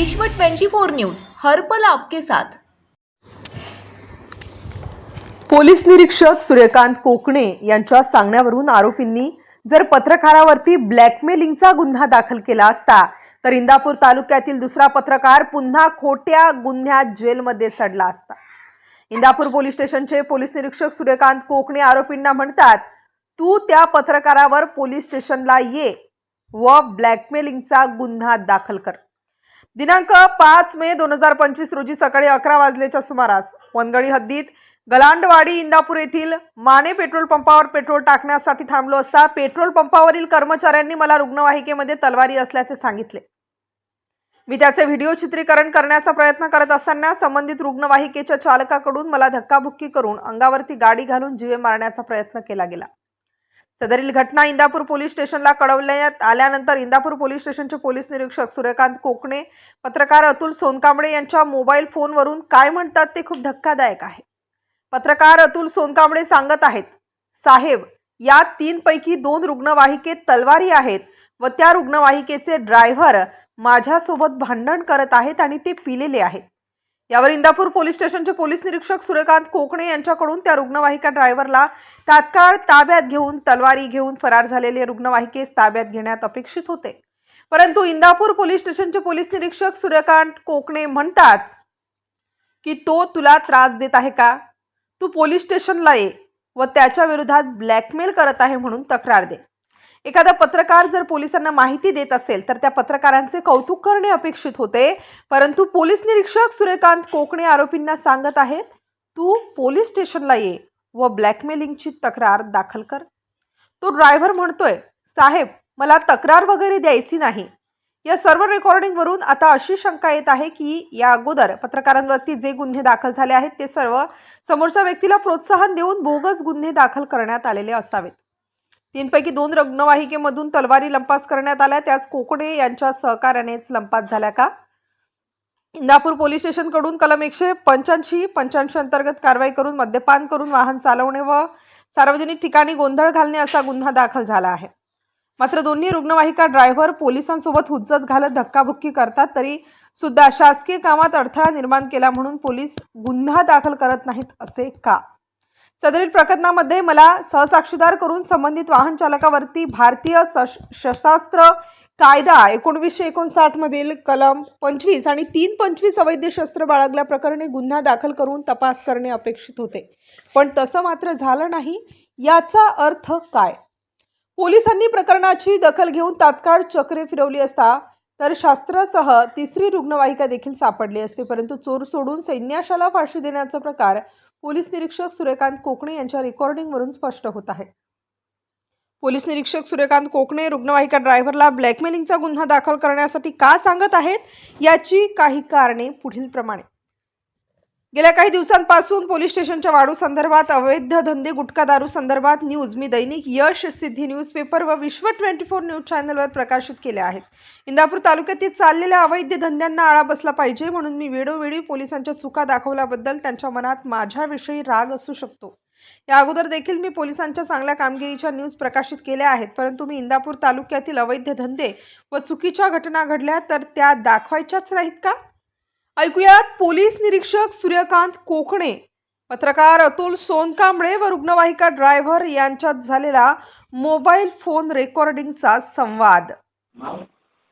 विश्व 24 न्यूज हर पल आपके साथ. पोलीस निरीक्षक सूर्यकांत कोकणे यांच्या सांगण्यावरून आरोपींनी जर पत्रकारावरती ब्लॅकमेलिंगचा गुन्हा दाखल केला असता तर इंदापूर तालुक्यातील दुसरा पत्रकार पुन्हा खोट्या गुन्ह्यात जेलमध्ये सडला असता. इंदापूर पोलीस स्टेशनचे पोलीस निरीक्षक सूर्यकांत कोकणे आरोपींना म्हणतात तू त्या पत्रकारावर पोलीस स्टेशनला ये व ब्लॅकमेलिंगचा गुन्हा दाखल कर. दिनांक पाच मे दोन हजार पंचवीस रोजी सकाळी अकरा वाजलेच्या सुमारास वनगडी हद्दीत गलांडवाडी इंदापूर येथील माने पेट्रोल पंपावर पेट्रोल टाकण्यासाठी थांबलो असता पेट्रोल पंपावरील कर्मचाऱ्यांनी मला रुग्णवाहिकेमध्ये तलवारी असल्याचे सांगितले. मी त्याचे व्हिडिओ चित्रीकरण करण्याचा प्रयत्न करत असताना संबंधित रुग्णवाहिकेच्या चालकाकडून मला धक्काबुक्की करून अंगावरती गाडी घालून जीवे मारण्याचा प्रयत्न केला गेला. सदरील घटना इंदापूर पोलीस स्टेशनला कळवण्यात आल्यानंतर इंदापूर पोलीस स्टेशनचे पोलीस निरीक्षक सूर्यकांत कोकणे पत्रकार अतुल सोनकांबळे यांच्या मोबाईल फोनवरून काय म्हणतात ते खूप धक्कादायक आहे. पत्रकार अतुल सोनकांबळे सांगत आहेत साहेब या तीन पैकी दोन रुग्णवाहिकेत तलवारी आहेत व त्या रुग्णवाहिकेचे ड्रायव्हर माझ्यासोबत भांडण करत आहेत आणि ते पिलेले आहेत. यावर इंदापूर पोलीस स्टेशनचे पोलीस निरीक्षक सूर्यकांत कोकणे यांच्याकडून त्या रुग्णवाहिका ड्रायव्हरला तात्काळ ताब्यात घेऊन तलवारी घेऊन फरार झालेले रुग्णवाहिकेस ताब्यात घेण्यात अपेक्षित होते. परंतु इंदापूर पोलीस स्टेशनचे पोलीस निरीक्षक सूर्यकांत कोकणे म्हणतात की तो तुला त्रास देत आहे का? तू पोलीस स्टेशनला ये व त्याच्या विरोधात ब्लॅकमेल करत आहे म्हणून तक्रार दे. एखादा पत्रकार जर पोलिसांना माहिती देत असेल तर त्या पत्रकारांचे कौतुक करणे अपेक्षित होते. परंतु पोलीस निरीक्षक सूर्यकांत कोकणे आरोपींना सांगत आहेत तू पोलीस स्टेशनला ये व ब्लॅकमेलिंगची तक्रार दाखल कर. तो ड्रायव्हर म्हणतोय साहेब मला तक्रार वगैरे द्यायची नाही. या सर्व रेकॉर्डिंग वरून आता अशी शंका येत आहे की या अगोदर पत्रकारांवरती जे गुन्हे दाखल झाले आहेत ते सर्व समोरच्या व्यक्तीला प्रोत्साहन देऊन बोगस गुन्हे दाखल करण्यात आलेले असावेत. तीनपैकी दोन रुग्णवाहिकेमधून तलवारी लंपास करण्यात आल्या. त्याच कोकणे यांच्या सहकार्यानेच लंपास झाल्या का? इंदापूर पोलीस स्टेशनकडून कलम एकशे पंच्याऐंशी पंच्याऐंशी अंतर्गत कारवाई करून मद्यपान करून वाहन चालवणे व सार्वजनिक ठिकाणी गोंधळ घालणे असा गुन्हा दाखल झाला आहे. मात्र दोन्ही रुग्णवाहिका ड्रायव्हर पोलिसांसोबत हुज्जत घालत धक्काबुक्की करतात तरी सुद्धा शासकीय कामात अडथळा निर्माण केला म्हणून पोलीस गुन्हा दाखल करत नाहीत असे का? सदरील प्रकरणामध्ये मला सहसाक्षीदार करून संबंधित वाहन चालकावरती भारतीय सशस्त्र कायदा एकोणवीसशे एकोणसाठ मधील कलम पंचवीस आणि तीन पंचवीस अवैध शस्त्र बाळगल्याप्रकरणी गुन्हा दाखल करून तपास करणे अपेक्षित होते. पण तसं मात्र झालं नाही. याचा अर्थ काय? पोलिसांनी प्रकरणाची दखल घेऊन तात्काळ चक्रे फिरवली असता तर शास्त्रासह तिसरी रुग्णवाहिका देखील सापडली असते परंतु चोर सोडून सैन्याशाला फाशी देण्याचा प्रकार पोलीस निरीक्षक सूर्यकांत कोकणे यांच्या रेकॉर्डिंगवरून स्पष्ट होत आहे. पोलीस निरीक्षक सूर्यकांत कोकणे रुग्णवाहिका ड्रायव्हरला ब्लॅकमेलिंगचा गुन्हा दाखल करण्यासाठी का सांगत आहेत? याची काही कारणे पुढील प्रमाणे. गेल्या काही दिवसांपासून पोलीस स्टेशनच्या वाढू संदर्भात अवैध धंदे गुटखा दारू संदर्भात न्यूज मी दैनिक यश सिद्धी न्यूज पेपर व विश्व ट्वेंटी फोर न्यूज चॅनलवर प्रकाशित केले आहेत. इंदापूर तालुक्यातील चाललेल्या अवैध धंद्यांना आळा बसला पाहिजे म्हणून मी वेळोवेळी पोलिसांच्या चुका दाखवल्याबद्दल त्यांच्या मनात माझ्याविषयी राग असू शकतो. या अगोदर देखील मी पोलिसांच्या चांगल्या कामगिरीच्या न्यूज प्रकाशित केल्या आहेत परंतु मी इंदापूर तालुक्यातील अवैध धंदे व चुकीच्या घटना घडल्या तर त्या दाखवायच्याच नाहीत का? ऐकूयात पोलीस निरीक्षक सूर्यकांत कोकणे. पत्रकार अतुल सोनकांबळे व रुग्णवाहिका ड्रायव्हर यांच्यात झालेला मोबाईल फोन रेकॉर्डिंगचा संवाद.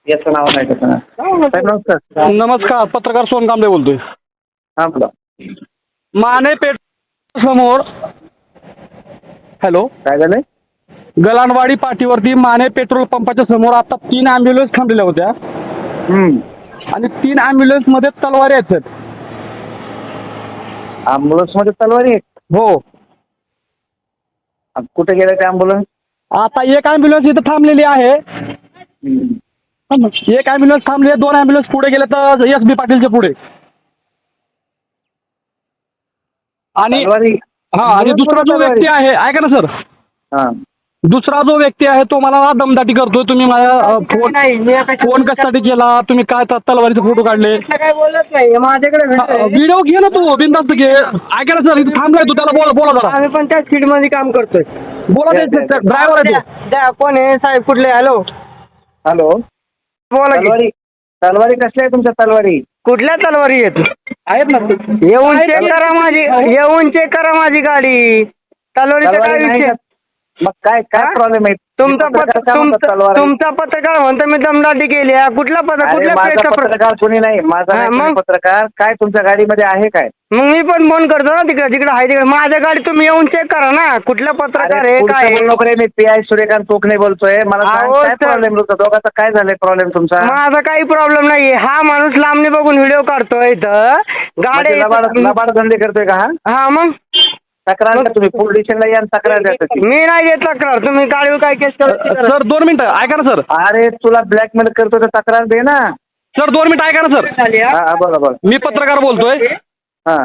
याचं नाव नाही त्याचं नाव साहेब नमस्कार. नमस्कार. पत्रकार सोनकांबळे बोलतोय. हा बोला. माने पेठ समोर हॅलो? काय झालंय? गलांडवाडी पाठीवरती माने पेट्रोल पंपाच्या समोर आता तीन अँब्युलन्स थांबलेल्या होत्या. हम्म. आणि तीन अँब्युलन्समध्ये तलवारी आहेत साहेब. अँब्युलन्समध्ये तलवारी आहे हो. आ, कुठे गेलं ते अँब्युलन्स आता एक अँब्युलन्स इथं थांबलेली आहे. एक अँब्युलन्स थांबली आहे दोन अँब्युलन्स पुढे गेले तर एस बी पाटीलच्या पुढे. आणि तलवारी. हा आणि दुसरा जो व्यक्ती आहे ऐका ना सर. हा. दुसरा जो व्यक्ती आहे तो मला दमदाटी करतोय. तुम्ही माझ्या अ, फोन फोन कशासाठी केला? तुम्ही काय तलवारीचे फोटो काढले? काय बोलत नाही माझ्याकडे. व्हिडिओ घे ना तू बिंदास्त घे. ऐका ना सर इथं थांबलाय तू त्याला बोला बोला जरा. आम्ही पण त्याच फील्डमध्ये काम करतोय. बोला ड्रायव्हर आहे तो द्या, द्या, कोण आहे? साहेब कुठले? हॅलो. हॅलो. बोला. तलवारी तलवारी कसल्या आहे तुमच्या तलवारी? कुठल्या तलवारी आहेत? आहेत ना. येऊन चेक करा माझी येऊन चेक करा माझी गाडी. तलवारीचा काय तलवारी विषय? मग काय काय? प्रॉब्लेम आहे? तुमचा पत्रकार पत्र काय म्हणतात तुमचा तलवार आहे? तुमचा पत्रकार म्हणतो मी दमदाटी केली आहे. कुठला पत्र अरे कुठल्या माझा पेजचा पत्र- पत्रकार कोणी नाही. माझा हा, नाही कोणी मग? पत्रकार. काय तुमच्या गाडीमध्ये आहे काय? मग मी पण फोन करतो ना तिकडे. तिकडे आहे तिकडे. माझ्या गाडी तुम्ही येऊन चेक करा ना. कुठल्या पत्रकार अरे आहे पुढचं काय आहे? बोलू नको रे. मी पी आय सूर्यकांत कोकणे बोलतोय. मला सांग, अहो, काय सर. प्रॉब्लेम तुमचा? दोघांचा काय झालंय प्रॉब्लेम तुमचा? माझा काही प्रॉब्लेम नाहीये. हा माणूस लांबणी बघून व्हिडिओ काढतोय इथं. म्हणजे लबाड गाडी लबाड धंदे करतोय का हा? हा मग? तक्रार द्या तुम्ही. पोलीस स्टेशनला या आणि तक्रार द्या त्याची. मी नाही देत तक्रार. तुम्ही गाडीवर काय केस सर दोन मिनिटं. ऐका ना सर. अरे तुला ब्लॅकमेल करतोय तर तक्रार दे ना. सर दोन मिनिटं ऐका ना सर. हा? हा हा, बोला बोला. मी पत्रकार बोलतोय. हा.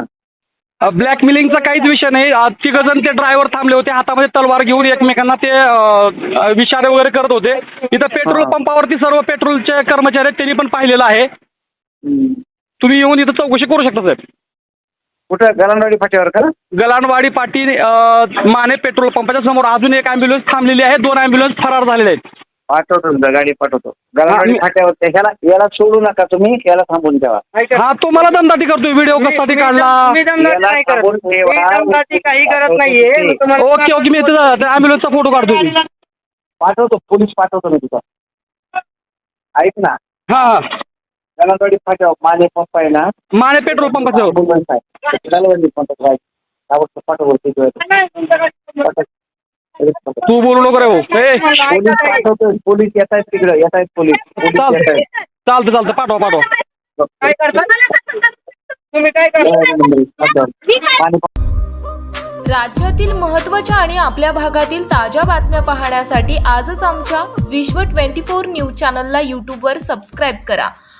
ब्लॅकमेलिंगचा काहीच विषय नाही. तिघ जण ते ड्रायव्हर थांबले होते. हातामध्ये तलवार घेऊन एकमेकांना ते अ, विचारे वगैरे करत होते. इथं पेट्रोल हा. पंपावरती सर्व पेट्रोलचे कर्मचारी आहेत. त्यांनी पण पाहिलेलं आहे. हम्म. तुम्ही येऊन इथं चौकशी करू शकता साहेब. कुठं? गलांडवाडी फाट्यावर का? गलांडवाडी पाटी माने पेट्रोल पंपाच्या समोर अजून एक अँब्युलन्स थांबलेली आहे. दोन अँब्युलन्स फरार झालेले आहेत. पाठवतो गाडी पाठवतो. गलांडवाडी फाट्यावर ते ह्याला याला सोडू नका तुम्ही याला थांबून ठेवा. हा तुम्हाला दमदाटी करतोय. व्हिडिओ कशासाठी काढला. मी दमदाटी याला नाही करत. थांबून ठेवा. मी दमदाटी काही करत नाहीये. मी तुम्हाला- ओके ओके मी अँब्युलन्सचा फोटो काढतो मी. पाठवतो पोलीस पाठवतो मी तुझा. ऐक ना. हा हा. फाट्यावर माने पंप आहे ना. माने पेट्रोल आहे. त्यावर तिकडे तू बोलू नको रे भाऊ. ए. पोलीस पाठवतोय. पोलीस येत आहेत तिकडे. येत आहेत पोलीस. पोलीस येत चालतं आहेत. चालतं चालतं. पाठवा पाठवा. काय करता? तुम्ही काय करता? आणि राज्यातील महत्त्वाच्या आणि आपल्या भागातील ताज्या बातम्या पाहण्यासाठी आजच आमच्या विश्व 24 न्यूज चॅनलला यूट्यूबवर सबस्क्राईब करा.